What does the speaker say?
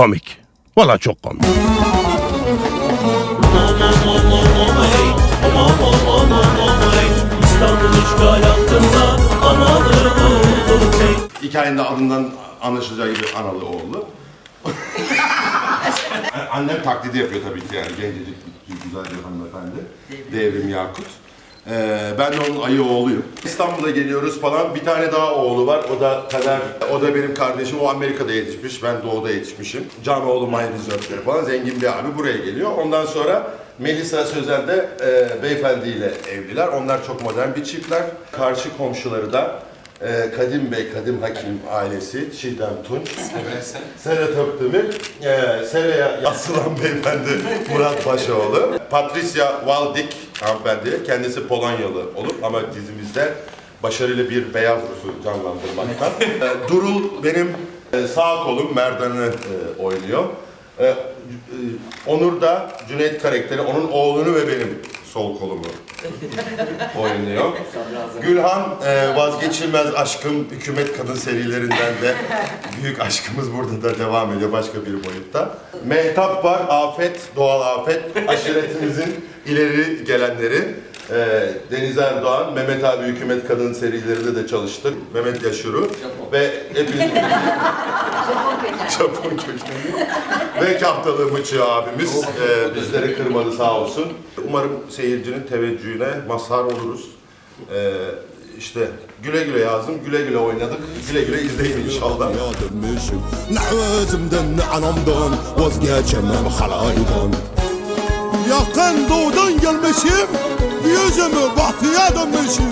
komik. Valla çok komik. Hikayenin de adından anlaşılacağı gibi analı oğlu. Annem taklidi yapıyor tabii ki yani gencecik güzel bir hanımefendi. Devrim Yakut. Ee, ben de onun ayı oğluyum. İstanbul'a geliyoruz falan. Bir tane daha oğlu var. O da Taner. O da benim kardeşim. O Amerika'da yetişmiş. Ben doğuda yetişmişim. Can oğlu My Resort'ları falan. Zengin bir abi buraya geliyor. Ondan sonra Melisa Sözen de e, beyefendiyle evliler. Onlar çok modern bir çiftler. Karşı komşuları da e, Kadim Bey, Kadim Hakim ailesi, Çiğdem Tunç, Serhat Öptümür, e, Seraya Yassılan Beyefendi Murat Paşaoğlu, Patricia Waldik hanımefendi, kendisi Polonyalı olup ama dizimizde başarılı bir beyaz ruhu canlandırmakta. E, Durul benim e, sağ kolum, Merdan'ı e, oynuyor. E, Onur da Cüneyt karakteri, onun oğlunu ve benim sol kolumu oynuyor. Gülhan e, vazgeçilmez aşkım hükümet kadın serilerinden de büyük aşkımız burada da devam ediyor başka bir boyutta. Mehtap var, afet, doğal afet, aşiretimizin ileri gelenleri. E, Deniz Erdoğan, Mehmet abi hükümet kadın serilerinde de çalıştık. Mehmet Yaşuru ve hepiniz... Japon kökenli. Ve Kahtalı Mıçı abimiz e, bizleri kırmadı sağ olsun. Umarım seyircinin teveccühüne mazhar oluruz. E, işte güle güle yazdım, güle güle oynadık. Güle güle izleyin inşallah. Dönmüşüm Na'vazımdan anamdan Vazgeçemem halaydan Yakın doğudan gelmişim Yüzümü batıya dönmüşüm